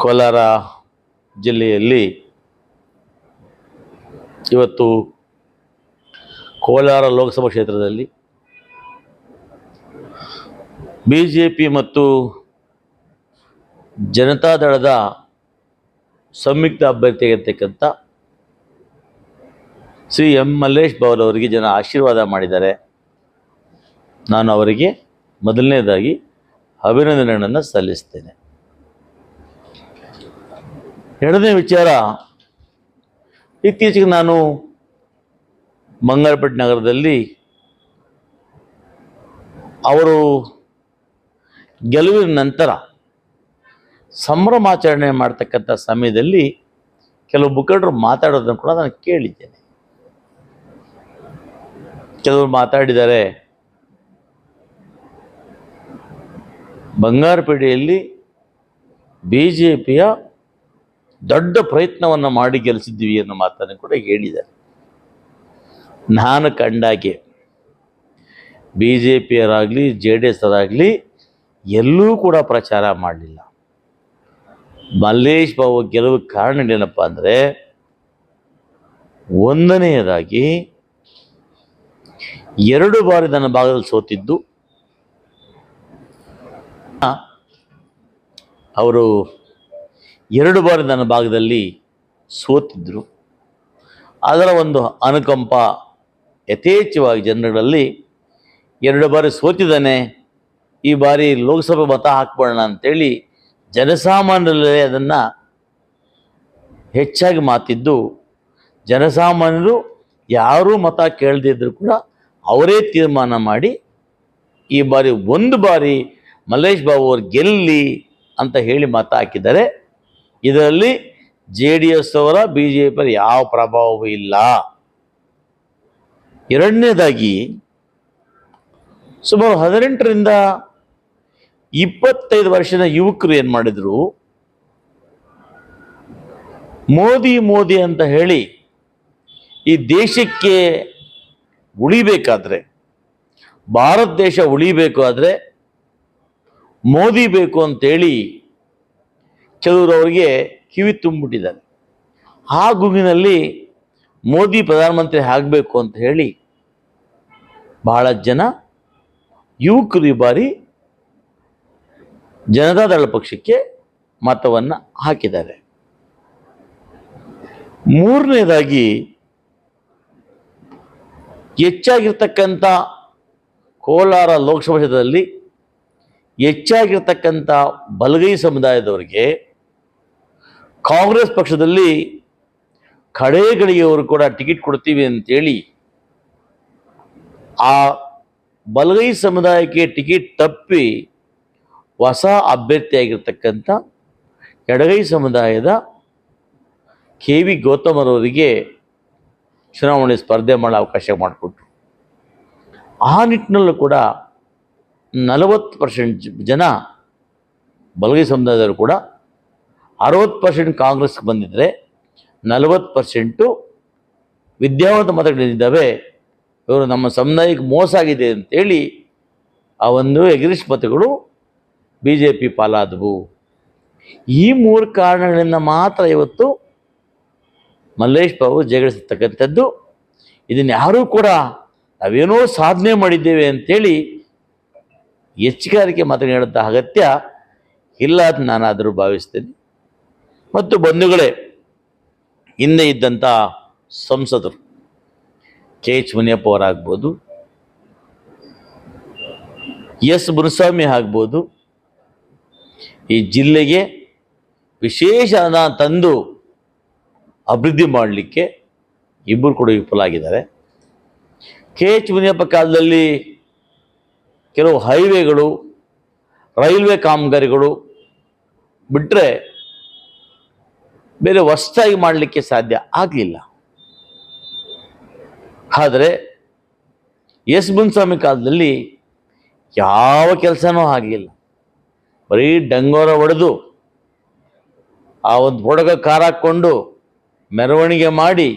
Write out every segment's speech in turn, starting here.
ಕೋಲಾರ ಜಿಲ್ಲೆಯಲ್ಲಿ ಇವತ್ತು ಕೋಲಾರ ಲೋಕಸಭಾ ಕ್ಷೇತ್ರದಲ್ಲಿ ಬಿ ಜೆ ಪಿ ಮತ್ತು ಜನತಾದಳದ ಸಂಯುಕ್ತ ಅಭ್ಯರ್ಥಿಯಾಗಿರ್ತಕ್ಕಂಥ ಶ್ರೀ ಎಂ ಮಲ್ಲೇಶ್ ಬಾಬು ಅವರಿಗೆ ಜನ ಆಶೀರ್ವಾದ ಮಾಡಿದ್ದಾರೆ. ನಾನು ಅವರಿಗೆ ಮೊದಲನೇದಾಗಿ ಅಭಿನಂದನೆಗಳನ್ನು ಸಲ್ಲಿಸ್ತೇನೆ. ಎರಡನೇ ವಿಚಾರ, ಇತ್ತೀಚೆಗೆ ನಾನು ಬಂಗಾರಪೇಟೆ ನಗರದಲ್ಲಿ ಅವರು ಗೆಲುವಿನ ನಂತರ ಸಂಭ್ರಮಾಚರಣೆ ಮಾಡ್ತಕ್ಕಂಥ ಸಮಯದಲ್ಲಿ ಕೆಲವು ಮುಖಂಡರು ಮಾತಾಡೋದನ್ನು ಕೂಡ ನಾನು ಕೇಳಿದ್ದೇನೆ. ಕೆಲವರು ಮಾತಾಡಿದ್ದಾರೆ, ಬಂಗಾರಪೇಟೆಯಲ್ಲಿ ಬಿ ಜೆ ಪಿಯ ದೊಡ್ಡ ಪ್ರಯತ್ನವನ್ನು ಮಾಡಿ ಗೆಲ್ಲಿಸಿದ್ದೀವಿ ಅನ್ನೋ ಮಾತನ್ನು ಕೂಡ ಹೇಳಿದ್ದಾರೆ. ನಾನು ಕಂಡಾಗೆ ಬಿ ಜೆ ಪಿಯರಾಗಲಿ ಜೆ ಡಿ ಎಸ್ ಅವರಾಗಲಿ ಎಲ್ಲೂ ಕೂಡ ಪ್ರಚಾರ ಮಾಡಲಿಲ್ಲ. ಮಲ್ಲೇಶ್ ಬಾಬು ಗೆಲುವು ಕಾರಣ ಏನಪ್ಪ ಅಂದರೆ ಒಂದನೆಯದಾಗಿ ಎರಡು ಬಾರಿ ನನ್ನ ಭಾಗದಲ್ಲಿ ಸೋತಿದ್ದು ಅವರು ಎರಡು ಬಾರಿ ನನ್ನ ಭಾಗದಲ್ಲಿ ಸೋತಿದ್ದರು ಅದರ ಒಂದು ಅನುಕಂಪ ಯಥೇಚ್ಛವಾಗಿ ಜನಗಳಲ್ಲಿ ಎರಡು ಬಾರಿ ಸೋತಿದ್ದಾನೆ, ಈ ಬಾರಿ ಲೋಕಸಭೆ ಮತ ಹಾಕ್ಬೋಣ ಅಂತೇಳಿ ಜನಸಾಮಾನ್ಯರಲ್ಲೇ ಅದನ್ನು ಹೆಚ್ಚಾಗಿ ಮಾತಿದ್ದು, ಜನಸಾಮಾನ್ಯರು ಯಾರೂ ಮತ ಕೇಳದಿದ್ದರೂ ಕೂಡ ಅವರೇ ತೀರ್ಮಾನ ಮಾಡಿ ಈ ಬಾರಿ ಒಂದು ಬಾರಿ ಮಲ್ಲೇಶ್ ಬಾಬು ಅವರು ಗೆಲ್ಲಿ ಅಂತ ಹೇಳಿ ಮತ ಹಾಕಿದ್ದಾರೆ. ಇದರಲ್ಲಿ ಜೆ ಡಿ ಎಸ್ ಅವರ, ಬಿ ಜೆ ಪಿ ಯಾವ ಪ್ರಭಾವವೂ ಇಲ್ಲ. ಎರಡನೇದಾಗಿ, ಸುಮಾರು ಹದಿನೆಂಟರಿಂದ ಇಪ್ಪತ್ತೈದು ವರ್ಷದ ಯುವಕರು ಏನು ಮಾಡಿದ್ರು? ಮೋದಿ ಮೋದಿ ಅಂತ ಹೇಳಿ ಈ ದೇಶಕ್ಕೆ ಉಳಿಬೇಕಾದ್ರೆ, ಭಾರತ ದೇಶ ಉಳಿಬೇಕು ಆದರೆ ಮೋದಿ ಬೇಕು ಅಂತೇಳಿ ಕೆಲವರು ಅವರಿಗೆ ಕಿವಿ ತುಂಬಿಟ್ಟಿದ್ದಾರೆ ಆ ಗುಂಗಿನಲ್ಲಿ ಮೋದಿ ಪ್ರಧಾನಮಂತ್ರಿ ಆಗಬೇಕು ಅಂತ ಹೇಳಿ ಬಹಳ ಜನ ಯುವಕರು ಈ ಬಾರಿ ಜನತಾದಳ ಪಕ್ಷಕ್ಕೆ ಮತವನ್ನು ಹಾಕಿದ್ದಾರೆ. ಮೂರನೇದಾಗಿ ಹೆಚ್ಚಾಗಿರ್ತಕ್ಕಂಥ ಕೋಲಾರ ಲೋಕಸಭಾ ಕ್ಷೇತ್ರದಲ್ಲಿ ಹೆಚ್ಚಾಗಿರ್ತಕ್ಕಂಥ ಬಲಗೈ ಸಮುದಾಯದವರಿಗೆ ಕಾಂಗ್ರೆಸ್ ಪಕ್ಷದಲ್ಲಿ ಕಡೆಗಳಿಗೆಯವರು ಕೂಡ ಟಿಕೆಟ್ ಕೊಡ್ತೀವಿ ಅಂತೇಳಿ ಆ ಬಲಗೈ ಸಮುದಾಯಕ್ಕೆ ಟಿಕೆಟ್ ತಪ್ಪಿ ಹೊಸ ಅಭ್ಯರ್ಥಿಯಾಗಿರ್ತಕ್ಕಂಥ ಎಡಗೈ ಸಮುದಾಯದ ಕೆ ವಿ ಗೌತಮರವರಿಗೆ ಚುನಾವಣೆ ಸ್ಪರ್ಧೆ ಮಾಡೋ ಅವಕಾಶ ಮಾಡಿಕೊಟ್ರು. ಆ ನಿಟ್ಟಿನಲ್ಲೂ ಕೂಡ ನಲವತ್ತು ಪರ್ಸೆಂಟ್ ಜನ ಬಲಗೈ ಸಮುದಾಯದವರು ಕೂಡ ಅರವತ್ತು ಪರ್ಸೆಂಟ್ ಕಾಂಗ್ರೆಸ್ಗೆ ಬಂದಿದ್ದರೆ ನಲವತ್ತು ಪರ್ಸೆಂಟು ವಿದ್ಯಾವಂತ ಮತಗಳಿದ್ದಾವೆ. ಇವರು ನಮ್ಮ ಸಮುದಾಯಕ್ಕೆ ಮೋಸ ಆಗಿದೆ ಅಂತೇಳಿ ಆ ಒಂದು ಎಗ್ರಿಸ್ ಮತಗಳು ಬಿ ಜೆ ಪಿ ಪಾಲಾದವು. ಈ ಮೂರು ಕಾರಣಗಳಿಂದ ಮಾತ್ರ ಇವತ್ತು ಮಲ್ಲೇಶ್ ಬಾಬು ಜಗಳಿಸತಕ್ಕಂಥದ್ದು ಇದನ್ನು ಯಾರೂ ಕೂಡ ನಾವೇನೋ ಸಾಧನೆ ಮಾಡಿದ್ದೇವೆ ಅಂತೇಳಿ ಹೆಚ್ಚುಗಾರಿಕೆ ಮತ ಹೇಳಂಥ ಅಗತ್ಯ ಇಲ್ಲ ಅಂತ ನಾನಾದರೂ ಭಾವಿಸ್ತೇನೆ. ಮತ್ತು ಬಂಧುಗಳೇ, ಹಿಂದೆ ಇದ್ದಂಥ ಸಂಸದರು, ಕೆ ಎಚ್ ಮುನಿಯಪ್ಪ ಅವರಾಗ್ಬೋದು, ಎಸ್ ಮುನುಸ್ವಾಮಿ ಆಗ್ಬೋದು, ಈ ಜಿಲ್ಲೆಗೆ ವಿಶೇಷ ತಂದು ಅಭಿವೃದ್ಧಿ ಮಾಡಲಿಕ್ಕೆ ಇಬ್ಬರು ಕೂಡ ವಿಫಲಾಗಿದ್ದಾರೆ ಕೆ ಎಚ್ ಮುನಿಯಪ್ಪ ಕಾಲದಲ್ಲಿ ಕೆಲವು ಹೈವೇಗಳು, ರೈಲ್ವೆ ಕಾಮಗಾರಿಗಳು ಬಿಟ್ಟರೆ ಬೇರೆ ಹೊಸ್ತಾಗಿ ಮಾಡಲಿಕ್ಕೆ ಸಾಧ್ಯ ಆಗಲಿಲ್ಲ. ಆದರೆ ಎಸ್ ಮುನ್ಸ್ವಾಮಿ ಕಾಲದಲ್ಲಿ ಯಾವ ಕೆಲಸನೂ ಆಗಲಿಲ್ಲ. ಬರೀ ಡಂಗೋರ ಹೊಡೆದು ಆ ಒಂದು ಹೊಡಗ ಕಾರ ಹಾಕ್ಕೊಂಡು ಮೆರವಣಿಗೆ ಮಾಡಿ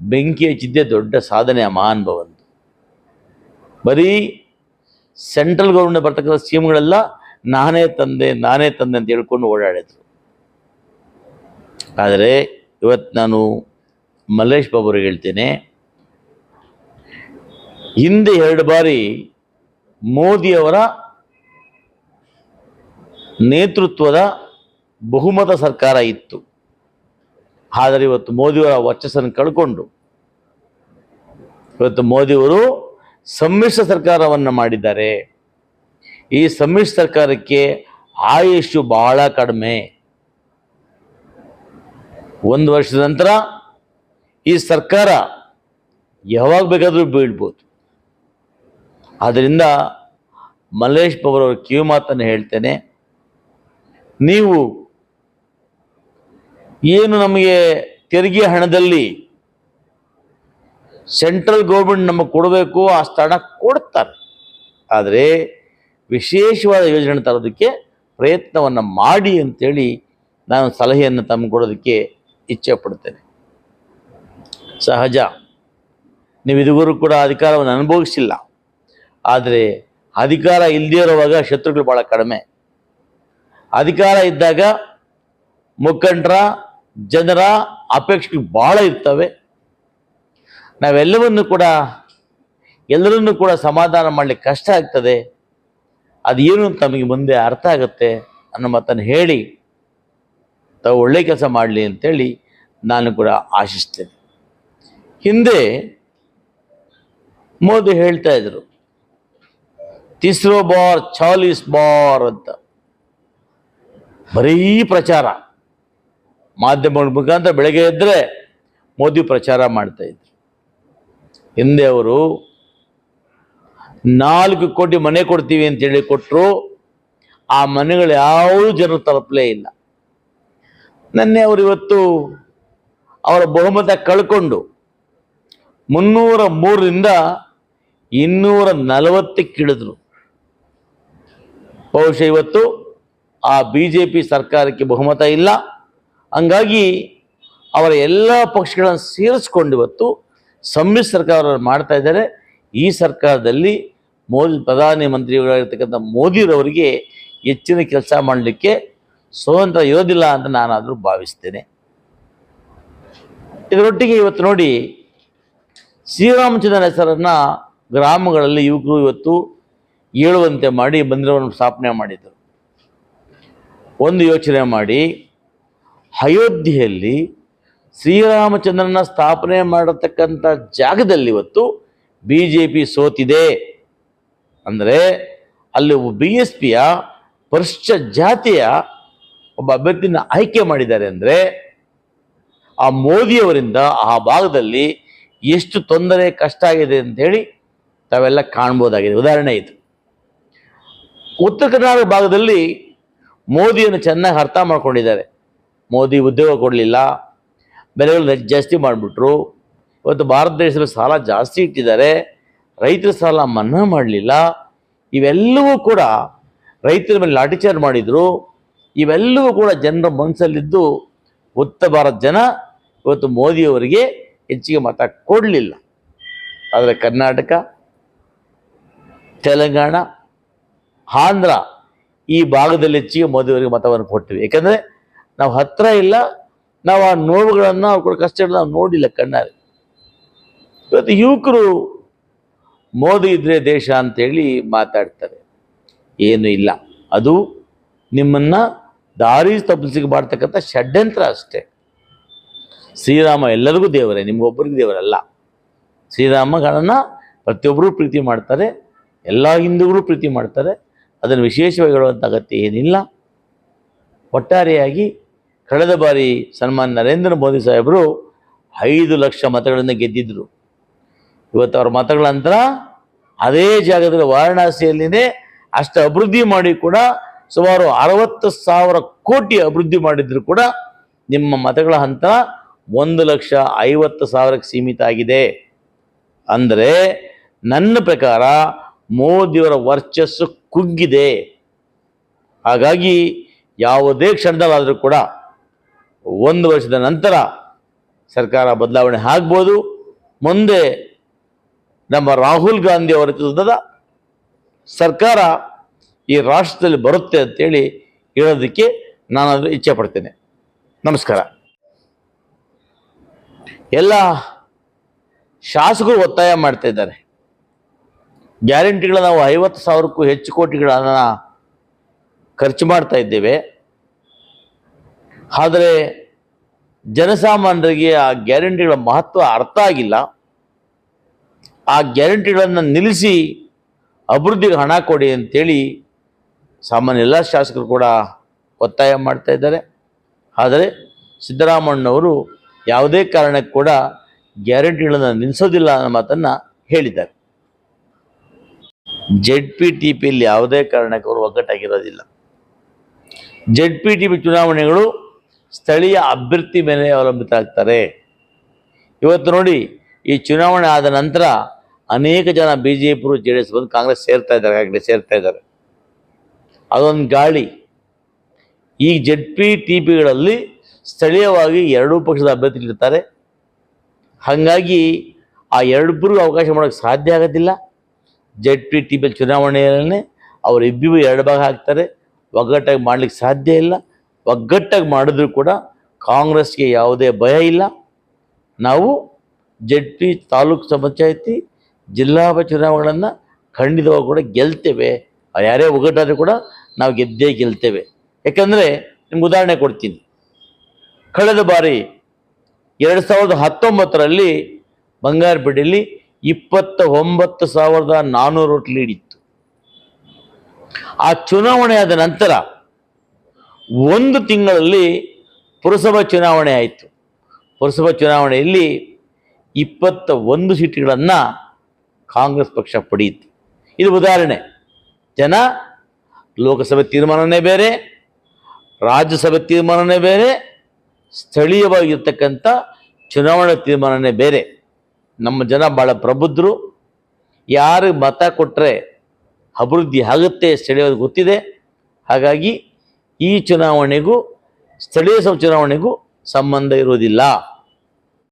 ಬೆಂಕಿ ಹಚ್ಚಿದ್ದೇ ದೊಡ್ಡ ಸಾಧನೆ ಆ ಮಹಾನುಭವಂದು ಬರೀ ಸೆಂಟ್ರಲ್ ಗೌರ್ಮೆಂಟ್ ಬರ್ತಕ್ಕಂಥ ಸ್ಕೀಮ್ಗಳೆಲ್ಲ ನಾನೇ ತಂದೆ ನಾನೇ ತಂದೆ ಅಂತ ಹೇಳ್ಕೊಂಡು ಓಡಾಡಿದ್ರು. ಆದರೆ ಇವತ್ತು ನಾನು ಮಲ್ಲೇಶ್ ಬಾಬು ಅವ್ರಿಗೆ ಹೇಳ್ತೇನೆ, ಹಿಂದೆ ಎರಡು ಬಾರಿ ಮೋದಿಯವರ ನೇತೃತ್ವದ ಬಹುಮತ ಸರ್ಕಾರ ಇತ್ತು. ಆದರೆ ಇವತ್ತು ಮೋದಿಯವರ ವರ್ಚಸ್ಸನ್ನು ಕಳ್ಕೊಂಡು, ಇವತ್ತು ಮೋದಿಯವರು ಸಮ್ಮಿಶ್ರ ಸರ್ಕಾರವನ್ನು ಮಾಡಿದ್ದಾರೆ. ಈ ಸಮ್ಮಿಶ್ರ ಸರ್ಕಾರಕ್ಕೆ ಆಯುಷು ಬಹಳ ಕಡಿಮೆ. ಒಂದು ವರ್ಷದ ನಂತರ ಈ ಸರ್ಕಾರ ಯಾವಾಗ ಬೇಕಾದರೂ ಬೀಳ್ಬೋದು. ಆದ್ದರಿಂದ ಮಲ್ಲೇಶ್ ಪವರ್ ಅವರ ಕಿವಿ ಮಾತನ್ನು ಹೇಳ್ತೇನೆ, ನೀವು ಏನು ನಮಗೆ ತೆರಿಗೆ ಹಣದಲ್ಲಿ ಸೆಂಟ್ರಲ್ ಗೌರ್ಮೆಂಟ್ ನಮಗೆ ಕೊಡಬೇಕು, ಆ ಸ್ಥಾನ ಕೊಡ್ತಾರೆ. ಆದರೆ ವಿಶೇಷವಾದ ಯೋಜನೆ ತರೋದಕ್ಕೆ ಪ್ರಯತ್ನವನ್ನು ಮಾಡಿ ಅಂತೇಳಿ ನಾನು ಸಲಹೆಯನ್ನು ತಮ್ಮ ಕೊಡೋದಕ್ಕೆ ಇಚ್ಛೆ ಪಡ್ತೇನೆ ಸಹಜ. ನೀವು ಇದುವರೆಗೂ ಕೂಡ ಅಧಿಕಾರವನ್ನು ಅನುಭವಿಸಿಲ್ಲ. ಆದರೆ ಅಧಿಕಾರ ಇಲ್ಲದೇ ಇರುವಾಗ ಶತ್ರುಗಳು ಭಾಳ ಕಡಿಮೆ. ಅಧಿಕಾರ ಇದ್ದಾಗ ಮುಖಂಡರ, ಜನರ ಅಪೇಕ್ಷೆಗಳು ಭಾಳ ಇರ್ತವೆ. ನಾವೆಲ್ಲವನ್ನು ಕೂಡ, ಎಲ್ಲರನ್ನೂ ಕೂಡ ಸಮಾಧಾನ ಮಾಡಲಿಕ್ಕೆ ಕಷ್ಟ ಆಗ್ತದೆ. ಅದೇನು ಅಂತ ನಮಗೆ ಮುಂದೆ ಅರ್ಥ ಆಗುತ್ತೆ ಅನ್ನೋ ಮಾತನ್ನು ಹೇಳಿ, ತಾವು ಒಳ್ಳೆ ಕೆಲಸ ಮಾಡಲಿ ಅಂತೇಳಿ ನಾನು ಕೂಡ ಆಶಿಸ್ತೇನೆ. ಹಿಂದೆ ಮೋದಿ ಹೇಳ್ತಾ ಇದ್ರು ತಿಸ್ರೋ ಬಾರ್ ಚಾಲೀಸ್ ಬಾರ್ ಅಂತ. ಬರೀ ಪ್ರಚಾರ. ಮಾಧ್ಯಮಗಳ ಮುಖಾಂತರ ಬೆಳಗ್ಗೆ ಎದ್ದರೆ ಮೋದಿ ಪ್ರಚಾರ ಮಾಡ್ತಾ ಇದ್ರು. ಹಿಂದೆ ಅವರು, ನಾಲ್ಕು ಕೋಟಿ ಮನೆ ಕೊಡ್ತೀವಿ ಅಂತೇಳಿ ಕೊಟ್ಟರು ಆ ಮನೆಗಳು ಯಾವುದೂ ಜನರು ತಲುಪಲೇ ಇಲ್ಲ. ನನ್ನೆ ಅವರು ಇವತ್ತು ಅವರ ಬಹುಮತ ಕಳ್ಕೊಂಡು ಮುನ್ನೂರ ಮೂರರಿಂದ ಇನ್ನೂರ ನಲವತ್ತಕ್ಕಿಳಿದ್ರು ಬಹುಶಃ ಇವತ್ತು ಆ ಬಿ ಜೆ ಪಿ ಸರ್ಕಾರಕ್ಕೆ ಬಹುಮತ ಇಲ್ಲ. ಹಂಗಾಗಿ ಅವರ ಎಲ್ಲ ಪಕ್ಷಗಳನ್ನು ಸೇರಿಸ್ಕೊಂಡು ಇವತ್ತು ಸಮ್ಮಿಶ್ರ ಸರ್ಕಾರ ಮಾಡ್ತಾ ಇದ್ದಾರೆ. ಈ ಸರ್ಕಾರದಲ್ಲಿ ಮೋದಿ ಪ್ರಧಾನಿ ಮಂತ್ರಿಗಳಾಗಿರ್ತಕ್ಕಂಥ ಮೋದಿರವರಿಗೆ ಹೆಚ್ಚಿನ ಕೆಲಸ ಮಾಡಲಿಕ್ಕೆ ಸ್ವತಂತ್ರ ಇರೋದಿಲ್ಲ ಅಂತ ನಾನಾದರೂ ಭಾವಿಸ್ತೇನೆ. ಇದರೊಟ್ಟಿಗೆ ಇವತ್ತು ನೋಡಿ ಶ್ರೀರಾಮಚಂದ್ರನ ಹೆಸರನ್ನು ಗ್ರಾಮಗಳಲ್ಲಿ ಯುವಕರು ಇವತ್ತು ಏಳುವಂತೆ ಮಾಡಿ ಮಂದಿರವನ್ನು ಸ್ಥಾಪನೆ ಮಾಡಿದರು ಒಂದು ಯೋಚನೆ ಮಾಡಿ, ಅಯೋಧ್ಯೆಯಲ್ಲಿ ಶ್ರೀರಾಮಚಂದ್ರನ ಸ್ಥಾಪನೆ ಮಾಡತಕ್ಕಂಥ ಜಾಗದಲ್ಲಿ ಇವತ್ತು ಬಿ ಜೆ ಪಿ ಸೋತಿದೆ. ಅಂದರೆ ಅಲ್ಲಿ ಬಿ ಎಸ್ ಪಿಯ ಪರಿಶ್ಚ ಜಾತಿಯ ಒಬ್ಬ ಅಭ್ಯರ್ಥಿನ ಆಯ್ಕೆ ಮಾಡಿದ್ದಾರೆ ಅಂದರೆ ಆ ಮೋದಿಯವರಿಂದ ಆ ಭಾಗದಲ್ಲಿ ಎಷ್ಟು ತೊಂದರೆ ಕಷ್ಟ ಆಗಿದೆ ಅಂತ ಹೇಳಿ ತಾವೆಲ್ಲ ಕಾಣ್ಬೋದಾಗಿದೆ. ಉದಾಹರಣೆ ಇದು. ಉತ್ತರ ಕರ್ನಾಟಕ ಭಾಗದಲ್ಲಿ ಮೋದಿಯನ್ನು ಚೆನ್ನಾಗಿ ಅರ್ಥ ಮಾಡ್ಕೊಂಡಿದ್ದಾರೆ. ಮೋದಿ ಉದ್ಯೋಗ ಕೊಡಲಿಲ್ಲ, ಬೆಲೆಗಳು ಜಾಸ್ತಿ ಮಾಡಿಬಿಟ್ರು. ಇವತ್ತು ಭಾರತ ದೇಶದಲ್ಲಿ ಸಾಲ ಜಾಸ್ತಿ ಇಟ್ಟಿದ್ದಾರೆ. ರೈತರ ಸಾಲ ಮನ್ನಾ ಮಾಡಲಿಲ್ಲ. ಇವೆಲ್ಲವೂ ಕೂಡ ರೈತರ ಮೇಲೆ ಲಾಠಿಚಾರ್ ಮಾಡಿದರು. ಇವೆಲ್ಲವೂ ಕೂಡ ಜನರ ಮನಸ್ಸಲ್ಲಿದ್ದು ಉತ್ತರ ಭಾರತ ಜನ ಇವತ್ತು ಮೋದಿಯವರಿಗೆ ಹೆಚ್ಚಿಗೆ ಮತ ಕೊಡಲಿಲ್ಲ. ಆದರೆ ಕರ್ನಾಟಕ, ತೆಲಂಗಾಣ, ಆಂಧ್ರ ಈ ಭಾಗದಲ್ಲಿ ಹೆಚ್ಚಿಗೆ ಮೋದಿಯವರಿಗೆ ಮತವನ್ನು ಕೊಟ್ಟಿವೆ. ಯಾಕಂದರೆ ನಾವು ಹತ್ತಿರ ಇಲ್ಲ, ನಾವು ಆ ನೋವುಗಳನ್ನು ಅವ್ರು ಕೂಡ ಕಷ್ಟಗಳನ್ನ ನಾವು ನೋಡಿಲ್ಲ ಕಣ್ಣಾರೆ. ಇವತ್ತು ಯುವಕರು ಮೋದಿ ಇದ್ರೆ ದೇಶ ಅಂತೇಳಿ ಮಾತಾಡ್ತಾರೆ. ಏನು ಇಲ್ಲ. ಅದು ನಿಮ್ಮನ್ನು ದಾರಿ ತಪ್ಪಿಸಿಗೆ ಮಾಡ್ತಕ್ಕಂಥ ಷಡ್ಯಂತ್ರ ಅಷ್ಟೇ. ಶ್ರೀರಾಮ ಎಲ್ಲರಿಗೂ ದೇವರೇ, ನಿಮ್ಗೊಬ್ಬರಿಗೂ ದೇವರಲ್ಲ. ಶ್ರೀರಾಮಗಳನ್ನು ಪ್ರತಿಯೊಬ್ಬರೂ ಪ್ರೀತಿ ಮಾಡ್ತಾರೆ, ಎಲ್ಲ ಹಿಂದೂಗಳು ಪ್ರೀತಿ ಮಾಡ್ತಾರೆ. ಅದನ್ನು ವಿಶೇಷವಾಗಿ ಹೇಳುವಂಥ ಅಗತ್ಯ ಏನಿಲ್ಲ. ಒಟ್ಟಾರೆಯಾಗಿ ಕಳೆದ ಬಾರಿ ಸನ್ಮಾನ್ ನರೇಂದ್ರ ಮೋದಿ ಸಾಹೇಬರು ಐದು ಲಕ್ಷ ಮತಗಳನ್ನು ಗೆದ್ದಿದ್ದರು ಇವತ್ತು ಅವ್ರ ಮತಗಳ ನಂತರ ಅದೇ ಜಾಗದಲ್ಲಿ ವಾರಣಾಸಿಯಲ್ಲಿನೇ ಅಷ್ಟು ಅಭಿವೃದ್ಧಿ ಮಾಡಿ ಕೂಡ ಸುಮಾರು ಅರವತ್ತು ಸಾವಿರ ಕೋಟಿ ಅಭಿವೃದ್ಧಿ ಮಾಡಿದ್ರು ಕೂಡ ನಿಮ್ಮ ಮತಗಳ ಹಂತ ಒಂದು ಲಕ್ಷ ಐವತ್ತು ಸಾವಿರಕ್ಕೆ ಸೀಮಿತ ಆಗಿದೆ. ಅಂದರೆ ನನ್ನ ಪ್ರಕಾರ ಮೋದಿಯವರ ವರ್ಚಸ್ಸು ಕುಗ್ಗಿದೆ. ಹಾಗಾಗಿ ಯಾವುದೇ ಕ್ಷಣದಲ್ಲಾದರೂ ಕೂಡ ಒಂದು ವರ್ಷದ ನಂತರ ಸರ್ಕಾರ ಬದಲಾವಣೆ ಆಗ್ಬೋದು. ಮುಂದೆ ನಮ್ಮ ರಾಹುಲ್ ಗಾಂಧಿ ಅವರ ಸರ್ಕಾರ ಈ ರಾಷ್ಟ್ರದಲ್ಲಿ ಬರುತ್ತೆ ಅಂತೇಳಿ ಹೇಳೋದಕ್ಕೆ ನಾನು ಇಚ್ಛೆ ಪಡ್ತೇನೆ. ನಮಸ್ಕಾರ. ಎಲ್ಲ ಶಾಸಕರು ಒತ್ತಾಯ ಮಾಡ್ತಾ ಇದ್ದಾರೆ. ನಾವು ಐವತ್ತು ಸಾವಿರಕ್ಕೂ ಹೆಚ್ಚು ಕೋಟಿಗಳನ್ನು ಖರ್ಚು ಮಾಡ್ತಾ ಇದ್ದೇವೆ. ಆದರೆ ಜನಸಾಮಾನ್ಯರಿಗೆ ಆ ಗ್ಯಾರಂಟಿಗಳ ಮಹತ್ವ ಅರ್ಥ ಆಗಿಲ್ಲ. ಆ ಗ್ಯಾರಂಟಿಗಳನ್ನು ನಿಲ್ಲಿಸಿ ಅಭಿವೃದ್ಧಿಗೆ ಹಣ ಕೊಡಿ ಅಂತೇಳಿ ಸಾಮಾನ್ಯ ಎಲ್ಲ ಶಾಸಕರು ಕೂಡ ಒತ್ತಾಯ ಮಾಡ್ತಾ ಇದ್ದಾರೆ. ಆದರೆ ಸಿದ್ದರಾಮಣ್ಣವರು ಯಾವುದೇ ಕಾರಣಕ್ಕೆ ಕೂಡ ಗ್ಯಾರಂಟಿಗಳನ್ನು ನಿಲ್ಲಿಸೋದಿಲ್ಲ ಅನ್ನೋ ಮಾತನ್ನು ಹೇಳಿದ್ದಾರೆ. ಜೆಡ್ ಪಿ ಟಿ ಪಿಯಲ್ಲಿ ಯಾವುದೇ ಕಾರಣಕ್ಕೆ ಅವರು ಒಗ್ಗಟ್ಟಾಗಿರೋದಿಲ್ಲ. ಜೆಡ್ ಪಿ ಟಿ ಪಿ ಚುನಾವಣೆಗಳು ಸ್ಥಳೀಯ ಅಭ್ಯರ್ಥಿ ಮೇಲೆ ಅವಲಂಬಿತ ಆಗ್ತಾರೆ. ಇವತ್ತು ನೋಡಿ ಈ ಚುನಾವಣೆ ಆದ ನಂತರ ಅನೇಕ ಜನ ಬಿ ಜೆ ಪಿರು ಜೆ ಡಿ ಎಸ್ ಬಂದು ಕಾಂಗ್ರೆಸ್ ಸೇರ್ತಾ ಇದ್ದಾರೆ, ಆಗಲೇ ಸೇರ್ತಾ ಇದ್ದಾರೆ. ಅದೊಂದು ಗಾಳಿ. ಈ ಜೆಡ್ ಪಿ ಟಿ ಪಿಗಳಲ್ಲಿ ಸ್ಥಳೀಯವಾಗಿ ಎರಡೂ ಪಕ್ಷದ ಅಭ್ಯರ್ಥಿಗಳಿರ್ತಾರೆ ಹಾಗಾಗಿ ಆ ಎರಡಿಬ್ಬರಿಗೂ ಅವಕಾಶ ಮಾಡೋಕ್ಕೆ ಸಾಧ್ಯ ಆಗೋದಿಲ್ಲ. ಜೆಡ್ ಪಿ ಟಿ ಪಿ ಚುನಾವಣೆಯಲ್ಲೇ ಅವರಿಬ್ಬರು ಎರಡು ಭಾಗ ಹಾಕ್ತಾರೆ. ಒಗ್ಗಟ್ಟಾಗಿ ಮಾಡಲಿಕ್ಕೆ ಸಾಧ್ಯ ಇಲ್ಲ. ಒಗ್ಗಟ್ಟಾಗಿ ಮಾಡಿದ್ರು ಕೂಡ ಕಾಂಗ್ರೆಸ್ಗೆ ಯಾವುದೇ ಭಯ ಇಲ್ಲ. ನಾವು ಜೆಡ್ ಪಿ ತಾಲೂಕು ಪಂಚಾಯತಿ ಜಿಲ್ಲಾ ಚುನಾವಣೆಗಳನ್ನು ಖಂಡಿತವಾಗಿ ಕೂಡ ಗೆಲ್ತೇವೆ. ಯಾರೇ ಒಗ್ಗಟ್ಟಾದರೂ ಕೂಡ ನಾವು ಗೆದ್ದೇ ಗೆಲ್ತೇವೆ. ಯಾಕಂದರೆ ನಿಮ್ಗೆ ಉದಾಹರಣೆ ಕೊಡ್ತೀನಿ. ಕಳೆದ ಬಾರಿ ಎರಡು ಸಾವಿರದ ಹತ್ತೊಂಬತ್ತರಲ್ಲಿ ಬಂಗಾರಪೇಟೆಯಲ್ಲಿ ಇಪ್ಪತ್ತ ಒಂಬತ್ತು ಸಾವಿರದ ನಾನ್ನೂರು ಓಟ್ ಲೀಡ್ ಇತ್ತು. ಆ ಚುನಾವಣೆ ಆದ ನಂತರ ಒಂದು ತಿಂಗಳಲ್ಲಿ ಪುರಸಭಾ ಚುನಾವಣೆ ಆಯಿತು. ಪುರಸಭಾ ಚುನಾವಣೆಯಲ್ಲಿ ಇಪ್ಪತ್ತ ಒಂದು ಸೀಟುಗಳನ್ನು ಕಾಂಗ್ರೆಸ್ ಪಕ್ಷ ಪಡೆಯಿತು. ಇದು ಉದಾಹರಣೆ. ಜನ ಲೋಕಸಭೆ ತೀರ್ಮಾನವೇ ಬೇರೆ, ರಾಜ್ಯಸಭೆ ತೀರ್ಮಾನವೇ ಬೇರೆ, ಸ್ಥಳೀಯವಾಗಿರ್ತಕ್ಕಂಥ ಚುನಾವಣಾ ತೀರ್ಮಾನವೇ ಬೇರೆ. ನಮ್ಮ ಜನ ಭಾಳ ಪ್ರಬುದ್ಧರು. ಯಾರು ಮತ ಕೊಟ್ಟರೆ ಅಭಿವೃದ್ಧಿ ಆಗುತ್ತೆ ಸ್ಥಳೀಯವಾಗಿ ಗೊತ್ತಿದೆ. ಹಾಗಾಗಿ ಈ ಚುನಾವಣೆಗೂ, ಸ್ಥಳೀಯ ಸಭೆ ಚುನಾವಣೆಗೂ ಸಂಬಂಧ ಇರುವುದಿಲ್ಲ.